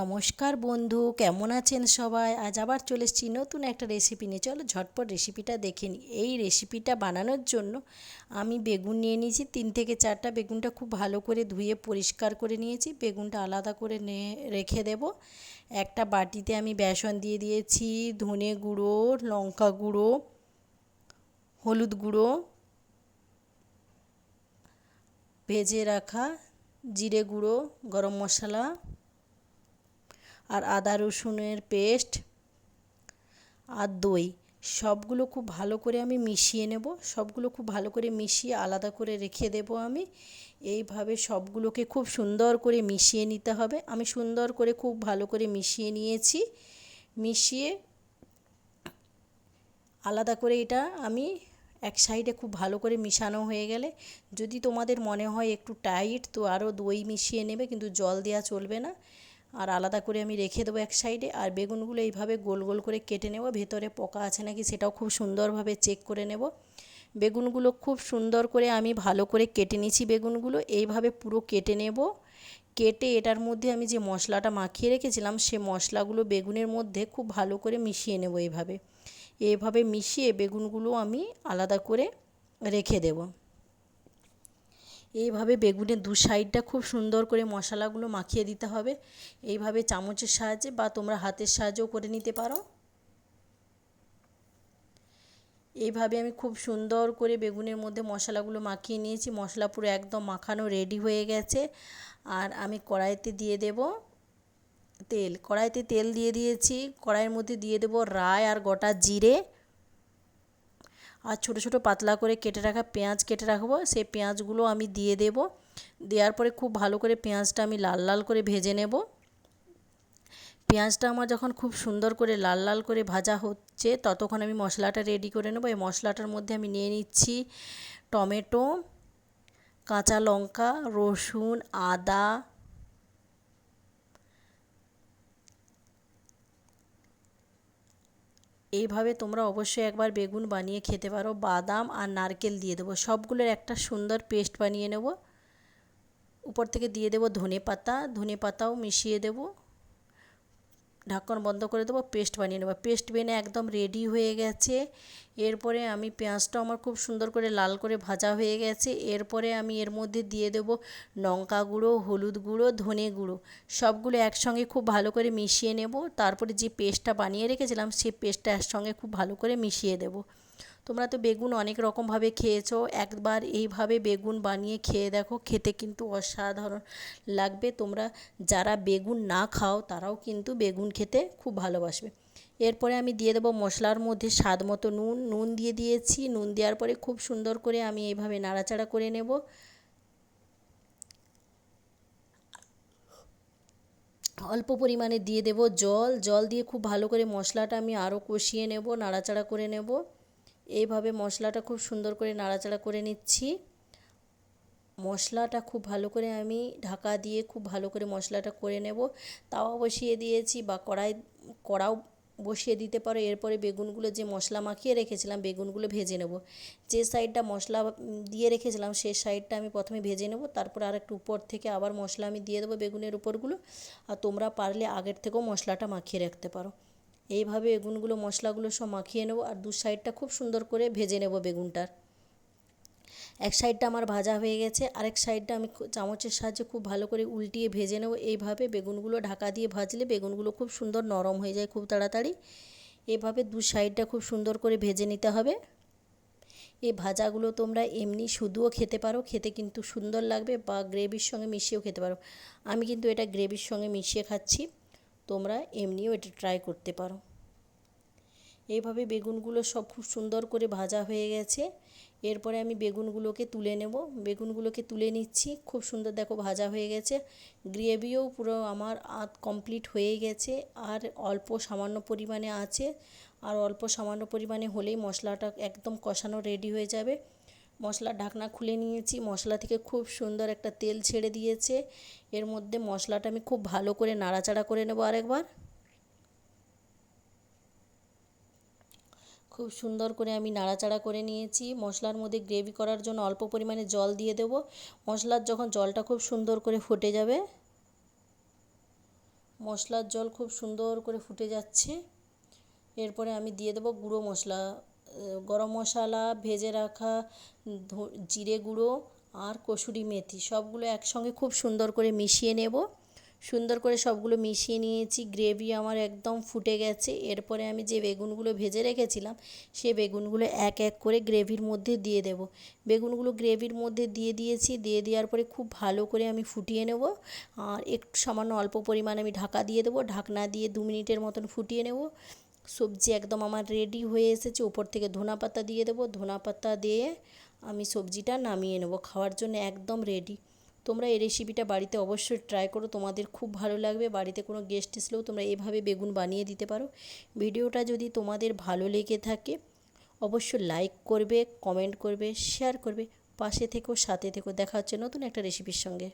নমস্কার বন্ধু, কেমন আছেন সবাই? আজ আবার চলে এসেছি নতুন একটা রেসিপি নিয়ে। চলো ঝটপট রেসিপিটা দেখে নিই। এই রেসিপিটা বানানোর জন্য আমি বেগুন নিয়ে নিয়েছি, তিন থেকে চারটা বেগুনটা খুব ভালো করে ধুয়ে পরিষ্কার করে নিয়েছি। বেগুনটা আলাদা করে রেখে দেব। একটা বাটিতে আমি বেসন দিয়ে দিয়েছি, ধনে গুঁড়ো, লঙ্কা গুঁড়ো, হলুদ গুঁড়ো, ভেজে রাখা জিরে গুঁড়ো, গরম মশলা আর আদা রসুনের পেস্ট আর দই, সবগুলো খুব ভালো করে আমি মিশিয়ে নেব। সবগুলো খুব ভালো করে মিশিয়ে আলাদা করে রেখে দেব আমি। এইভাবে সবগুলোকে খুব সুন্দর করে মিশিয়ে নিতে হবে। আমি সুন্দর করে খুব ভালো করে মিশিয়ে নিয়েছি। মিশিয়ে আলাদা করে এটা আমি এক সাইডে খুব ভালো করে মিশানো হয়ে গেলে, যদি তোমাদের মনে হয় একটু টাইট তো আরও দই মিশিয়ে নেবে, কিন্তু জল দেওয়া চলবে না। আর আলাদা করে আমি রেখে দেবো এক সাইডে, আর বেগুনগুলো এইভাবে গোল গোল করে কেটে নেব। ভেতরে পোকা আছে নাকি সেটাও খুব সুন্দরভাবে চেক করে নেব। বেগুনগুলো খুব সুন্দর করে আমি ভালো করে কেটে নিয়েছি বেগুনগুলো, এইভাবে পুরো কেটে নেব। কেটে এটার মধ্যে আমি যে মশলাটা মাখিয়ে রেখেছিলাম, সে মশলাগুলো বেগুনের মধ্যে খুব ভালো করে মিশিয়ে নেব এইভাবে। এভাবে মিশিয়ে বেগুনগুলো আমি আলাদা করে রেখে দেবো। এইভাবে বেগুনের দু সাইডটা খুব সুন্দর করে মশলাগুলো মাখিয়ে দিতে হবে। এইভাবে চামচের সাহায্যে বা তোমরা হাতের সাহায্যেও করে নিতে পারো। এইভাবে আমি খুব সুন্দর করে বেগুনের মধ্যে মশলাগুলো মাখিয়ে নিয়েছি। মশলা পুরো একদম মাখানো রেডি হয়ে গেছে। আর আমি কড়াইতে দিয়ে দেব তেল। কড়াইতে তেল দিয়ে দিয়েছি। কড়াইয়ের মধ্যে দিয়ে দেব রায় আর গোটা জিরে। আর ছোটো ছোটো পাতলা করে কেটে রাখা পেঁয়াজ কেটে রাখব। সেই পেঁয়াজগুলো আমি দিয়ে দেব। দেওয়ার পরে খুব ভালো করে পেঁয়াজটা আমি লাল লাল করে ভেজে নেব। পেঁয়াজটা আমার যখন খুব সুন্দর করে লাল লাল করে ভাজা হচ্ছে, ততক্ষণ আমি মশলাটা রেডি করে নেব। এই মশলাটার মধ্যে আমি নিয়ে নিচ্ছি টমেটো, কাঁচা লঙ্কা, রসুন, আদা এইভাবে তোমরা অবশ্যই একবার বেগুন বানিয়ে খেতে পারো, বাদাম আর নারকেল দিয়ে দেবো। সবগুলোর একটা সুন্দর পেস্ট বানিয়ে নেব। উপর থেকে দিয়ে দেবো ধনে পাতা ধনে পাতাও মিশিয়ে দেবো। ঢাকন বন্ধ করে দেবো, পেস্ট বানিয়ে নেব। পেস্ট বেনে একদম রেডি হয়ে গেছে। এরপরে আমি পেঁয়াজটা আমার খুব সুন্দর করে লাল করে ভাজা হয়ে গেছে। এরপরে আমি এর মধ্যে দিয়ে দেব লঙ্কা গুঁড়ো, হলুদ গুঁড়ো, ধনে গুঁড়ো। সবগুলো একসঙ্গে খুব ভালো করে মিশিয়ে নেব। তারপরে যে পেস্টটা বানিয়ে রেখেছিলাম সেই পেস্টটা একসঙ্গে খুব ভালো করে মিশিয়ে দেবো। তোমরা তো বেগুন অনেক রকমভাবে খেয়েছো, একবার এইভাবে বেগুন বানিয়ে খেয়ে দেখো, খেতে কিন্তু অসাধারণ লাগবে। তোমরা যারা বেগুন না খাও, তারাও কিন্তু বেগুন খেতে খুব ভালোবাসবে। এরপরে আমি দিয়ে দেবো মশলার মধ্যে স্বাদ মতো নুন। নুন দিয়ে দিয়েছি। নুন দেওয়ার পরে খুব সুন্দর করে আমি এইভাবে নাড়াচাড়া করে নেব। অল্প পরিমাণে দিয়ে দেব জল। জল দিয়ে খুব ভালো করে মশলাটা আমি আরও কষিয়ে নেব, নাড়াচাড়া করে নেব। এইভাবে মশলাটা খুব সুন্দর করে নাড়াচাড়া করে নিচ্ছি। মশলাটা খুব ভালো করে আমি ঢাকা দিয়ে খুব ভালো করে মশলাটা করে নেব। তাওয়া বসিয়ে দিয়েছি বা কড়াই, কড়াও বসিয়ে দিতে পারো। এরপরে বেগুনগুলো যে মশলা মাখিয়ে রেখেছিলাম, বেগুনগুলো ভেজে নেব। যে সাইডটা মশলা দিয়ে রেখেছিলাম, সে সাইডটা আমি প্রথমে ভেজে নেব। তারপর আর একটু উপর থেকে আবার মশলা আমি দিয়ে দেবো বেগুনের উপরগুলো। আর তোমরা পারলে আগের থেকেও মশলাটা মাখিয়ে রাখতে পারো। এইভাবে বেগুনগুলো, মশলাগুলো সব মাখিয়ে নেব আর দু সাইডটা খুব সুন্দর করে ভেজে নেব বেগুনটার। এক সাইডটা আমার ভাজা হয়ে গেছে, আরেক সাইডটা আমি চামচের সাহায্যে খুব ভালো করে উল্টিয়ে ভেজে নেব। এইভাবে বেগুনগুলো ঢাকা দিয়ে ভাজলে বেগুনগুলো খুব সুন্দর নরম হয়ে যায় খুব তাড়াতাড়ি। এভাবে দু সাইডটা খুব সুন্দর করে ভেজে নিতে হবে। এই ভাজাগুলো তোমরা এমনি শুধুও খেতে পারো, খেতে কিন্তু সুন্দর লাগবে বা গ্রেভির সঙ্গে মিশিয়েও খেতে পারো। আমি কিন্তু এটা গ্রেভির সঙ্গে মিশিয়ে খাচ্ছি। তোমরা এমনিও এটা ট্রাই করতে পারো। এইভাবে বেগুনগুলো সব খুব সুন্দর করে ভাজা হয়ে গেছে। এরপরে আমি বেগুনগুলোকে তুলে নেব। বেগুনগুলোকে তুলে নিচ্ছি। খুব সুন্দর দেখো ভাজা হয়ে গেছে। গ্রেভিও পুরো আমার আধ কমপ্লিট হয়ে গেছে। আর অল্প সামান্য পরিমাণে আছে। আর অল্প সামান্য পরিমাণে হলেই মশলাটা একদম কষানো রেডি হয়ে যাবে। মশলার ঢাকনা খুলে নিয়েছি। মশলা থেকে খুব সুন্দর একটা তেল ছেড়ে দিয়েছে। এর মধ্যে মশলাটা আমি খুব ভালো করে নাড়াচাড়া করে নেব আরেকবার। খুব সুন্দর করে আমি নাড়াচাড়া করে নিয়েছি। মশলার মধ্যে গ্রেভি করার জন্য অল্প পরিমাণে জল দিয়ে দেবো। মশলার যখন জলটা খুব সুন্দর করে ফুটে যাবে, মশলার জল খুব সুন্দর করে ফুটে যাচ্ছে। এরপরে আমি দিয়ে দেবো গুঁড়ো মশলা। গরম মশলা ভেজে রাখা জিরে গুঁড়ো আর কসুরি মেথি। সবগুলো একসঙ্গে খুব সুন্দর করে মিশিয়ে নেব। সুন্দর করে সবগুলো মিশিয়ে নিয়েছি। গ্রেভি আমার একদম ফুটে গেছে। এরপরে আমি যে বেগুনগুলো ভেজে রেখেছিলাম, সে বেগুনগুলো এক এক করে গ্রেভির মধ্যে দিয়ে দেব। বেগুনগুলো গ্রেভির মধ্যে দিয়ে দিয়েছি। দিয়ে দেওয়ার পরে খুব ভালো করে আমি ফুটিয়ে নেব। আর একটু সামান্য অল্প পরিমাণ আমি ঢাকা দিয়ে দেবো। ঢাকনা দিয়ে দু মিনিটের মতন ফুটিয়ে নেব। সবজি একদম আমার রেডি হয়ে এসেছে। ওপর থেকে ধনা পাতা দিয়ে দেবো। ধনা পাতা দিয়ে আমি সবজিটা নামিয়ে নেব। খাওয়ার জন্য একদম রেডি তোমরা এই রেসিপিটা বাড়িতে অবশ্যই ট্রাই করো। তোমাদের খুব ভালো লাগবে। বাড়িতে কোনো গেস্ট এসলেও তোমরা এভাবে বেগুন বানিয়ে দিতে পারো। ভিডিওটা যদি তোমাদের ভালো লেগে থাকে, অবশ্যই লাইক করবে কমেন্ট করবে শেয়ার করবে। পাশে থেকেও সাথে থেকেও দেখা হচ্ছে নতুন একটা রেসিপির সঙ্গে।